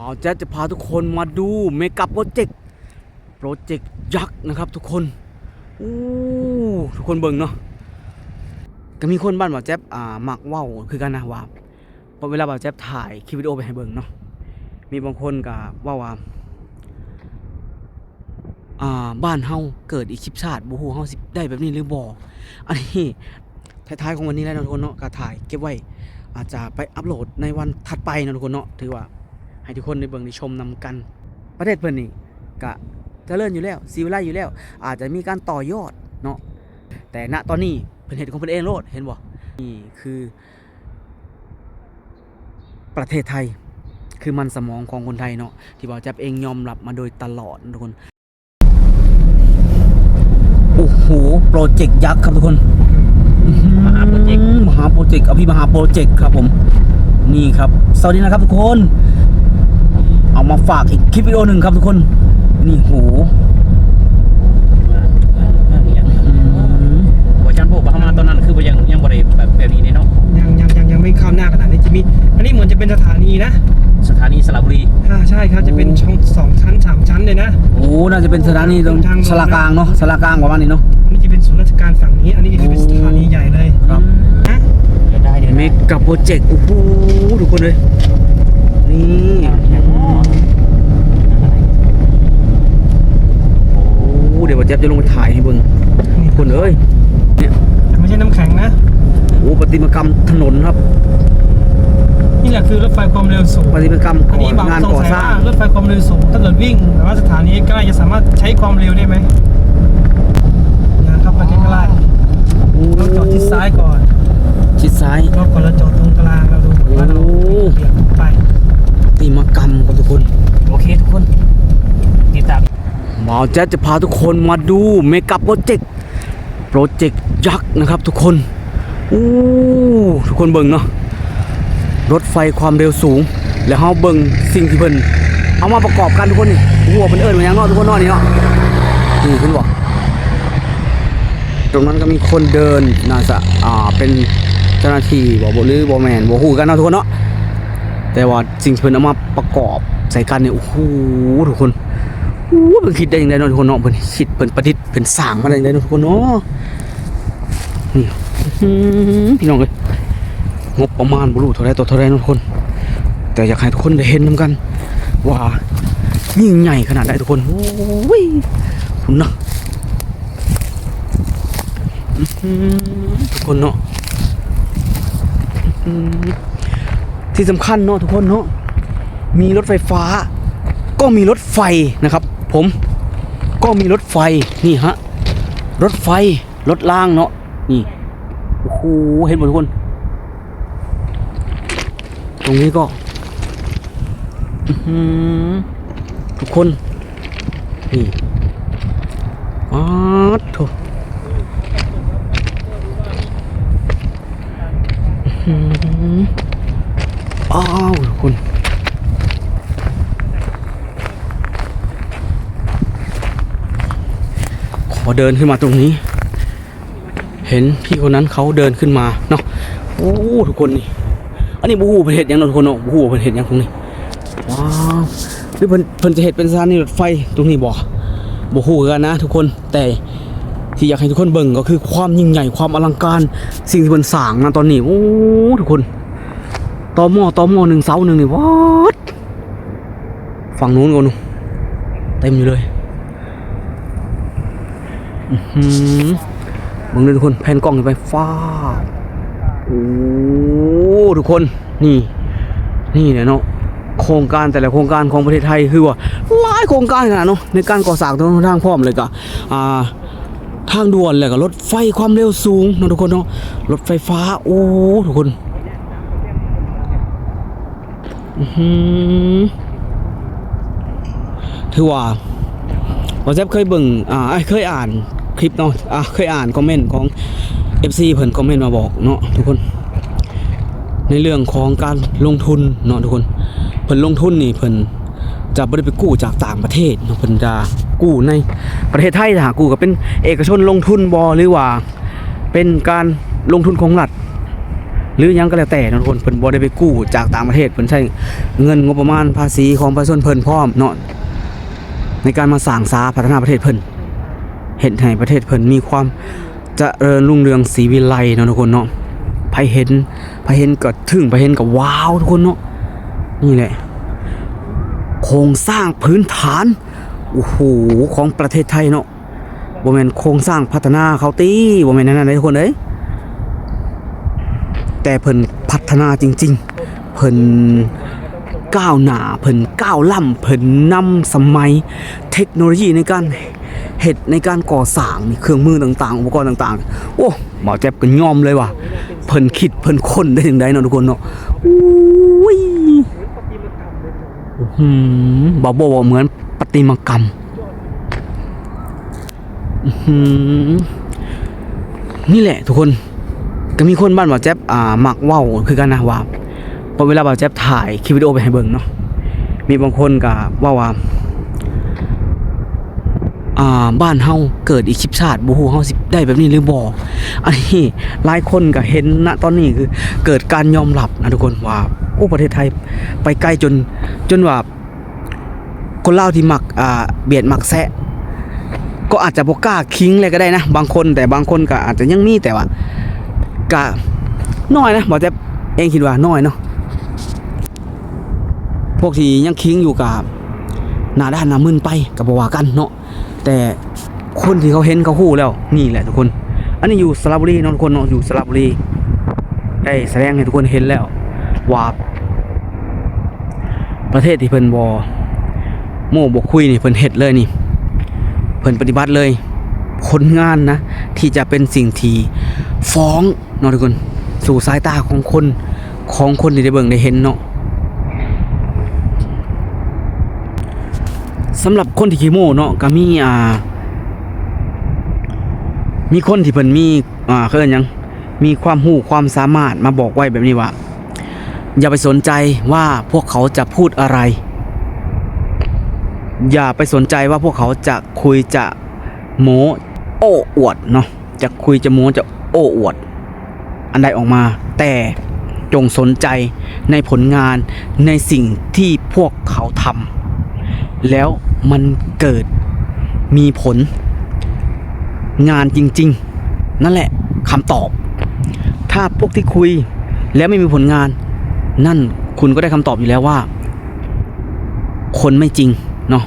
บ่าวแจ๊จะพาทุกคนมาดูเมกะโปรเจกต์โปรเจกต์ยักษ์นะครับทุกคนอู้ทุกคนเบิ่งเนาะก็มีคนบ้านบ่าวแจ๊บอ่ามักว้าวคือกันนะว่าพอเวลาบ่าวแจ๊บถ่ายคลิปวิดีโอไปให้เบิ่งเนาะมีบางคนก็ว่าว่าอ่าบ้านเฮาเกิดอีกชิบชาติบ่ฮู้เฮาสิได้แบบนี้หรือบ่อันนี้ท้ายๆของวันนี้แล้วนะทุกคนเนาะก็ถ่ายเก็บไว้อาจจะไปอัปโหลดในวันถัดไปนะทุกคนเนาะถือว่า ให้ทุกคนได้เบิ่งได้ชมนำกัน ประเทศเพิ่นนี่กะเจริญอยู่แล้วสีวิไลอยู่แล้ว อาจจะมีการต่อยอดเนาะแต่ณตอนนี้เพิ่นเฮ็ดของเพิ่นเองโลดเห็นบ่นี่คือ ประเทศไทย คือมันสมองของคนไทยเนาะที่บ่าวจับเองยอมรับมาโดยตลอดนะทุกคนโอ้โหโปรเจกต์ยักษ์ครับทุกคนมหาโปรเจกต์มหาโปรเจกต์อภิมหาโปรเจกต์ครับผม นี่ครับ สวัสดีนะครับทุกคน เอามาฝากอีกคลิปวิดีโอหนึ่งครับทุกคน นี่โหอืมโอชันโบกเข้ามาตอนนั้นคือบ่ยังยังบ่ได้แบบแบบนี้เนาะยังยังยังยังไม่ข้ามหน้าขนาดนี้จะมีอันนี้เหมือนจะเป็นสถานีนะสถานีสระบุรีอ่าใช่ครับจะเป็นช่องสองชั้นสามชั้นเลยนะโอ้น่าจะเป็นสถานีตรงทางลงนะสลากลางเนาะสลากลางประมาณนี้เนาะอันนี้จะเป็นศูนย์ราชการฝั่งนี้ อันนี้จะเป็นสถานีใหญ่เลยครับนะเดี๋ยวได้เดี๋ยวเมได้กับโปรเจกต์โอ้โหทุกคนเลย นี่ โอ้เดี๋ยวว่าแจ๊บจะลงไปถ่ายให้เบิ่งนี่ทุกคนเอ้ยเนี่ยแต่ไม่ใช่น้ำแข็งนะ โอ้ประติมากรรมถนนครับ นี่แหละคือรถไฟความเร็วสูงประติมากรรมอันนี้บางงานสงก่อสัยสร้าว่าง รถไฟความเร็วสูง ถ้าเกิดวิ่งแต่ว่าสถานีใกล้จะสามารถใช้ความเร็วได้ไหมนะครับไปใกล้ๆเราจอดที่ซ้ายก่อน ชิดซ้ายรอบก่อนเราจอดตรงกลางเราดูว่าเราโอ้เบี่ยงไปประ ติมากรรมครับทุกคน โอเคทุกคนติดตามหมอแจ๊ดจะพาทุกคนมาดูเมกะโปรเจกต์โปรเจกต์ยักษ์นะครับทุกคนอู้ทุกคนเบิ่งเนาะรถไฟความเร็วสูง แล้วเฮาเบิ่งสิ่งที่เพิ่นเอามาประกอบกันทุกคนนี่หัวเพิ่นเอิ้นว่าหยังเนาะทุกคนเนาะนี่เนาะนี่เพิ่นบอกตรงนั้นก็มีคนเดินน่าจะอ่าเป็นเจ้าหน้าที่บ่บ่หรือบ่แม่นบ่ฮู้กันเนาะทุกคนเนาะ แต่ว่าสิ่งที่เพิ่นเอามาประกอบใส่กันเนี่ยโอ้โหทุกคนโอ้เพิ่นคิดได้ยังไงเนาะทุกคนเนาะเพิ่นคิดเพิ่นประดิษฐ์เพิ่นสร้างมาได้ยังไงเนาะทุกคนเนาะนี่พี่น้องเอ้ยงบประมาณบ่รู้เท่าไรต่อเท่าไรเนาะทุกคน แต่อยากให้ทุกคนได้เห็นนํกัน ว่ายิ่งใหญ่ขนาดไหนทุกคนโอ้ยคุณเนาะทุกคนเนาะ ที่สำคัญเนาะทุกคนเนาะมีรถไฟฟ้า ก็มีรถไฟนะครับ ผมก็มีรถไฟนี่ฮะรถไฟรถล่างเนาะนี่โอ้โหเห็นหมดทุกคน ตรงนี้ก็ทุกคน นี่อ้าวโถอื้อหื อ้าวทุกคนขอเดินขึ้นมาตรงนี้ เห็นพี่คนนั้นเขาเดินขึ้นมาเนาะโอ้ทุกคนนี่อันนี้บูฮูเป็นเห็ดยังเนทุกคนเนาะบูฮูเป็นเห็ดยังตรงนี้ว้าวหรือเพิ่นเพิ่นจะเห็ดเป็นสถานีรถไฟตรงนี้บ่บูฮูกันนะทุกคนแต่ที่อยากให้ทุกคนเบิ่งก็คือความยิ่งใหญ่ความอลังการสิ่งที่เพิ่นสร้างนะตอนนี้โอ้ทุกคน ตอหม้อตอหม้อหนึ่งเสาหนึ่งนี่วัดฝั่งนู้นก่อนนู่นเต็มอยู่เลยหืมมึงเลยทุกคนแผ่นกล้องไปฟ้าโอ้ทุกคนนี่ นี่เนี่ยเนาะโครงการแต่ละโครงการของประเทศไทยคือว่าหลายโครงการขนาดเนาะในการก่อสร้างตรงทางพร้อมเลยก็อ่าทางด่วนเลยก็รถไฟความเร็วสูงเนาะทุกคนเนาะรถไฟฟ้าโอ้ทุกคน ถือว่าผมแซบเคยเบิ่งอ่าเคยอ่านคลิปเนาะอ่าเคยอ่านคอมเมนต์ของ FC เพิ่นคอมเมนต์มาบอกเนาะทุกคน ในเรื่องของการลงทุนเนาะทุกคนเพิ่นลงทุนนี่เพิ่นจะบ่ได้ไปกู้จากต่างประเทศเนาะเพิ่นจะกู้ในประเทศไทยถ้าหากู้ก็เป็นเอกชนลงทุนบ่หรือว่า เป็นการลงทุนของรัฐ หรือยังก็แล้วแต่นะทุกคนเพิ่นบ่ได้ไปกู้จากต่างประเทศเพิ่นใช้เงินงบประมาณภาษีของประชาชนเพิ่นพร้อมเนาะในการมาสร้างสาพัฒนาประเทศเพิ่นเห็นให้ประเทศเพิ่นมีความเจริญรุ่งเรืองศรีวิไลเนาะทุกคนเนาะไผเห็นไผเห็นก็ทึ่งไผเห็นก็ว้าวทุกคนเนาะนี่แหละโครงสร้างพื้นฐานโอ้โหของประเทศไทยเนาะบ่แม่นโครงสร้างพัฒนาเขาตีบ่แม่นนั่นนะทุกคนเอ้ย แต่เพิ่นพัฒนาจริง ๆ เพิ่นก้าวหน้าเพิ่นก้าวล่ำเพิ่นนำสมัยเทคโนโลยีในการเฮ็ดในการก่อสร้างเครื่องมือต่างๆ อุปกรณ์ต่างๆ โอ้หมอแจ๊บก็ยอมเลยว่ะเพิ่นคิดเพิ่นค้นได้ถึงใดเนาะทุกคนเนาะอุ้ยอืมบอโบบอกเหมือนประติมากรรมอื้อหือนี่แหละทุกคน ก็มีคนบ้านบ่าวแจ๊บอ่ามักเว้าคือกันนะว่าพอเวลาบ่าวแจ๊บถ่ายคลิปวิดีโอไปให้เบิ่งเนาะมีบางคนก็ว่าว่าอ่าบ้านเฮาเกิดอีกชิบชาติบ่ฮู้เฮาสิได้แบบนี้หรือบ่อันนี้หลายคนก็เห็นณตอนนี้คือเกิดการยอมรับนะทุกคนว่าโอ้ประเทศไทยไปไกลจนจนว่าคนเล่าที่มักอ่าเบียดมักแซะก็อาจจะบ่กล้าคิงเลยก็ได้นะ บางคนแต่บางคนก็อาจจะยังมีแต่ว่า ก็น้อยนะบอกจะเองคิดว่าน้อยเนาะพวกที่ยังคิงอยู่กับหน้าด้านหน้ามึนไปกับบว่ากันเนาะแต่คนที่เขาเห็นเขาฮู้แล้วนี่แหละทุกคน อันนี้อยู่สระบุรีนาะทุกคนเนาะอยู่สระบุรีได้แสดงให้ทุกคนเห็นแล้วว่าประเทศที่เพิ่นบ่โม่บกคุยนี่เพิ่นเฮ็ดเลยนี่ เพิ่นปฏิบัติเลยผลงานนะ ที่จะเป็นสิ่งที่ฟ้อง เนาะทุกคน สู่สายตาของคนของคนที่ได้เบิ่งได้เห็นเนาะสำหรับคนที่ขี้โม่เนาะก็มีอ่า มีคนที่เพิ่นมีอ่าเขาเอิ้นยัง มีความรู้ความสามารถมาบอกไว้แบบนี้ว่า อย่าไปสนใจว่าพวกเขาจะพูดอะไร อย่าไปสนใจว่าพวกเขาจะคุยจะโม้โอ้อวดเนาะจะคุยจะโม้จะโอ้อวด อันใดออกมา แต่จงสนใจในผลงานในสิ่งที่พวกเขาทำแล้วมันเกิดมีผลงานจริง ๆ นั่นแหละคำตอบ ถ้าพวกที่คุยแล้วไม่มีผลงาน นั่นคุณก็ได้คำตอบอยู่แล้วว่า คนไม่จริงเนาะ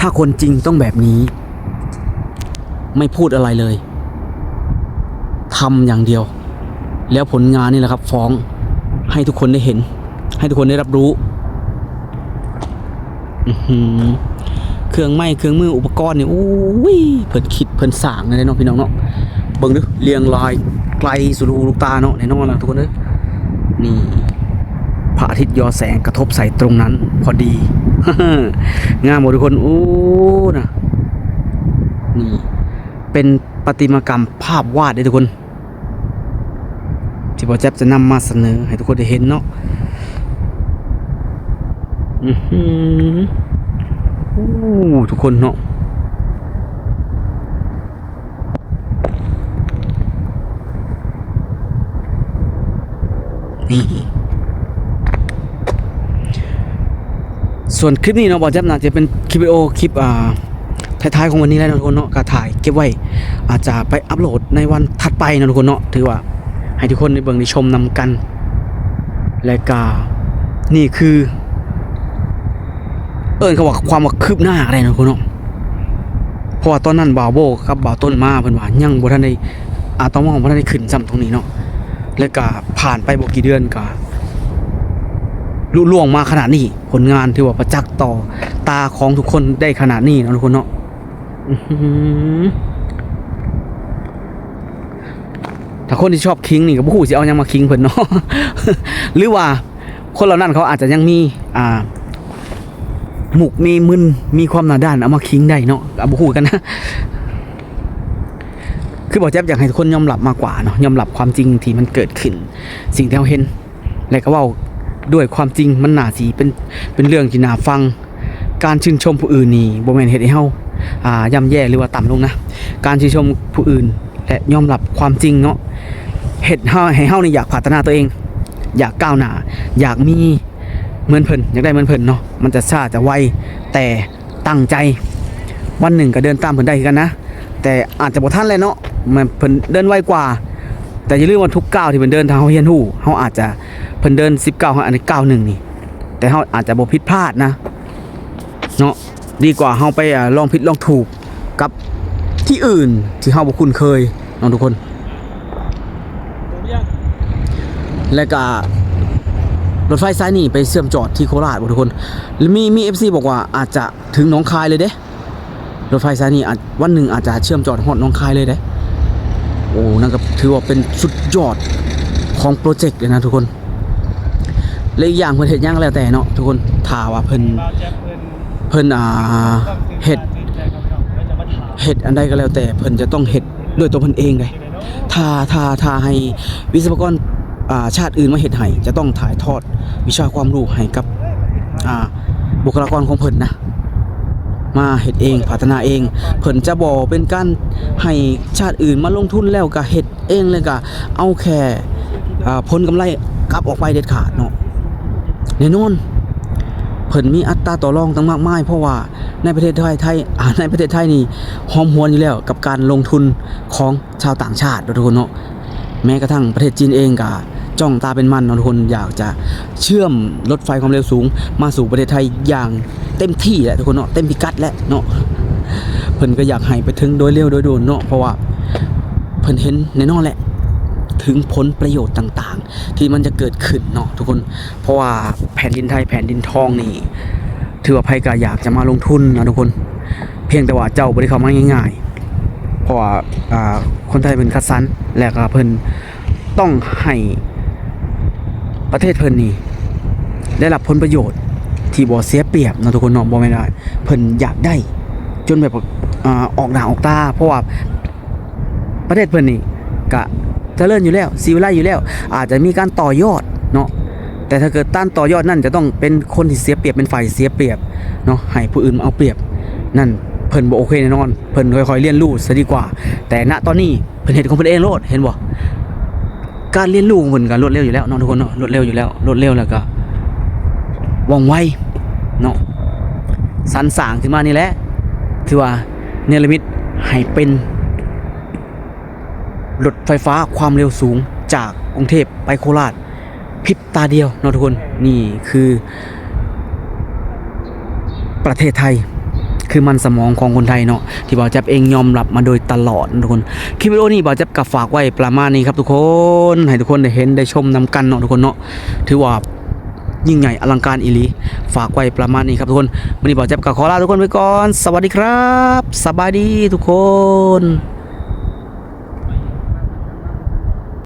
ถ้าคนจริงต้องแบบนี้ ไม่พูดอะไรเลยทำอย่างเดียว แล้วผลงานนี่แหละครับ ฟ้องให้ทุกคนได้เห็น ให้ทุกคนได้รับรู้เครื่องไม้เครื่องมืออุปกรณ์เนี่ยโอ้ยเพิ่นคิดเพิ่นสร้างเลยเนาะพี่น้องเนาะเบิ่งดูเรียงรายไกลสุดหูลูกตาเนาะแน่นอนละทุกคนเด้อนี่พระอาทิตย์ยอแสงกระทบใส่ตรงนั้น พอดีงามหมดทุกคนโอ้นะนี่เป็นประติมากรรมภาพวาดได้ทุกคน ที่พ่อแจ๊บจะนำมาเสนอให้ทุกคนได้เห็นเนาะอือหือโอ้ทุกคนเนาะนี่ส่วนคลิปนี้เนาะบอแจ๊บน่าจะเป็นคลิปวิดีโอคลิปอ่าท้ายๆของวันนี้แล้วนะทุกคนเนาะก็ถ่ายเก็บไว้ อาจจะไปอัปโหลดในวันถัดไปนะทุกคนเนาะถือว่า ให้ทุกคนได้เบิ่งได้ชมนำกัน และก็นี่คือ เอิญเขาว่าความว่าคืบหน้าอะไรนะทุกคนเนาะเพราะว่าตอนนั้นบ่าวโบกับบ่าวต้นมาเพิ่นว่ายังบ่ทันได้อาตอมองบ่ทันได้ขึ้นซ้ำตรงนี้เนาะแล้วก็ผ่านไปบ่กี่เดือนก็ลุล่วงมาขนาดนี้ ผลงานที่ว่าประจักษ์ต่อตาของทุกคนได้ขนาดนี้นะทุกคนเนาะอื้อหือ ถ้าคนที่ชอบคิงนี่ก็บ่ฮู้สิเอายังมาคิงเพิ่นเนาะหรือว่าคนเหล่านั้นเขาอาจจะยังมีอ่าหมุกมีมึนมีความหนาด้านเอามาคิงได้เนาะเอาบ่ฮู้กันนะคือบอกแจ๊บอยากให้ทุกคนยอมรับมากกว่าเนาะยอมรับความจริงที่มันเกิดขึ้น สิ่งที่เราเห็น และก็เว่าด้วยความจริงมันน่าสีเป็นเป็นเรื่องที่น่าฟัง การชื่นชมผู้อื่นนี่บ่แม่นเฮ็ดให้เฮาอ่าย่ำแย่หรือว่าต่ำลงนะ การชื่นชมผู้อื่น และยอมรับความจริงเนาะเฮ็ดเฮาให้เฮานี่อยากพัฒนาตัวเอง อยากก้าวหน้าอยากมีเหมือนเพิ่นอยากได้เหมือนเพิ่นเนาะมันจะช้าจะไวแต่ตั้งใจ วันหนึ่งก็เดินตามเพิ่นได้กันนะ แต่อาจจะบ่ทันเลยเนาะมันเพิ่นเดินไวกว่า แต่อย่าลืมว่าทุกก้าวที่เพิ่นเดินทางเฮาเฮียนฮู้เฮาอาจจะเพิ่นเดิน19เฮาอันนี้ก้าหนึ่งนี่ แต่เฮาอาจจะบ่ผิดพลาดนะเนาะดีกว่าเฮาไปลองผิดลองถูกกับ ที่อื่นที่เฮาบ่คุ้นเคยเนาะทุกคนและก็รถไฟสายนี้ไปเชื่อมจอดที่โคราชบ่ทุกคนแล้วมีมี FC บอกว่าอาจจะถึงหนองคายเลยเด้รถไฟสายนี้วันหนึ่งอาจจะเชื่อมจอดฮอดหนองคายเลยเด้โอ้นั่นก็ถือว่าเป็นสุดยอดของโปรเจกต์เลยนะทุกคนและอีกอย่างเพิ่นเฮ็ดหยังแล้วแต่เนาะทุกคนถ้าว่าเพิ่นเพิ่นเพิ่นอ่าเฮ็ด เฮ็ดอันใดก็แล้วแต่เพิ่นจะต้องเฮ็ดด้วยตัวเพิ่นเองเลยถ้าถ้าถ้าให้วิศวกรอ่าชาติอื่นมาเฮ็ดให้จะต้องถ่ายทอดวิชาความรู้ให้กับอ่าบุคลากรของเพิ่นนะมาเฮ็ดเองพัฒนาเองเพิ่นจะบ่เป็นการให้ชาติอื่นมาลงทุนแล้วก็เฮ็ดเองเลยก็เอาแค่อ่าผลกำไรกลับออกไปเด็ดขาดเนาะแน่นอน เพิ่นมีอัตราต่อรองตั้งมากมายเพราะว่าในประเทศไทยไทยในประเทศไทยนี่หอมหวนอยู่แล้วกับการลงทุนของชาวต่างชาติทุกคนเนาะแม้กระทั่งประเทศจีนเองก็จ้องตาเป็นมันเนทุกคนอยากจะเชื่อมรถไฟความเร็วสูง มาสู่ประเทศไทยอย่างเต็มที่แหละทุกคนเนาะเต็มพิกัดแล้วเนาะเพิ่นก็อยากให้ไปถึงโดยเร็วโดยด่วนเนาะเพราะว่าเพิ่นเห็นแน่นอนแหละ ถึงผลประโยชน์ต่างๆ ที่มันจะเกิดขึ้นเนาะทุกคน เพราะว่าแผ่นดินไทยแผ่นดินทองนี่ถือว่าไผก็อยากจะมาลงทุนนะทุกคน เพียงแต่ว่าเจ้าบริเขามาง่ายๆ เพราะว่าคนไทยเป็นคัดสรรและก็เพิ่นต้องให้ประเทศเพิ่นนี่ได้รับผลประโยชน์ที่บ่เสียเปรียบเนาะทุกคนเนาะบ่ไม่ได้เพิ่นอยากได้ จนแบบออกหน้าออกตาเพราะว่าประเทศเพิ่นนี่ก็ เจริญอยู่แล้วสีวิไลอยู่แล้ว อาจจะมีการต่อยอดเนาะแต่ถ้าเกิดต้านต่อยอดนั่นจะต้องเป็นคนที่เสียเปรียบเป็นฝ่ายเสียเปรียบเนาะให้ผู้อื่นมาเอาเปรียบ นั่นเพิ่นบ่โอเคแน่นอน เพิ่นค่อยๆเรียนรู้ซะดีกว่า แต่ณตอนนี้เพิ่นเฮ็ดของเพิ่นเองโลดเห็นบ่การเรียนรู้ของเพิ่นก็รวดเร็วอยู่แล้วเนาะทุกคนเนาะรวดเร็วอยู่แล้วรวดเร็วแล้วก็ว่องไวเนาะสรรสางขึ้นมานี่แหละถือว่าเนรมิตให้เป็น รถไฟฟ้าความเร็วสูงจากกรุงเทพไปโคราชพริบตาเดียวเนาะทุกคนนี่คือ ประเทศไทยคือมันสมองของคนไทยเนาะที่บ่าวแจ๊บเองยอมรับมาโดยตลอดนะทุกคนคลิปวิดีโอนี้บ่าวแจ๊บกับฝากไว้ประมาณนี้ครับทุกคนให้ทุกคนได้เห็นได้ชมนำกันเนาะทุกคนเนาะถือว่ายิ่งใหญ่อลังการอีลีฝากไว้ประมาณนี้ครับทุกคนวันนี้บ่าวแจ๊บกับขอลาทุกคนไปก่อน สวัสดีครับ สบายดีทุกคน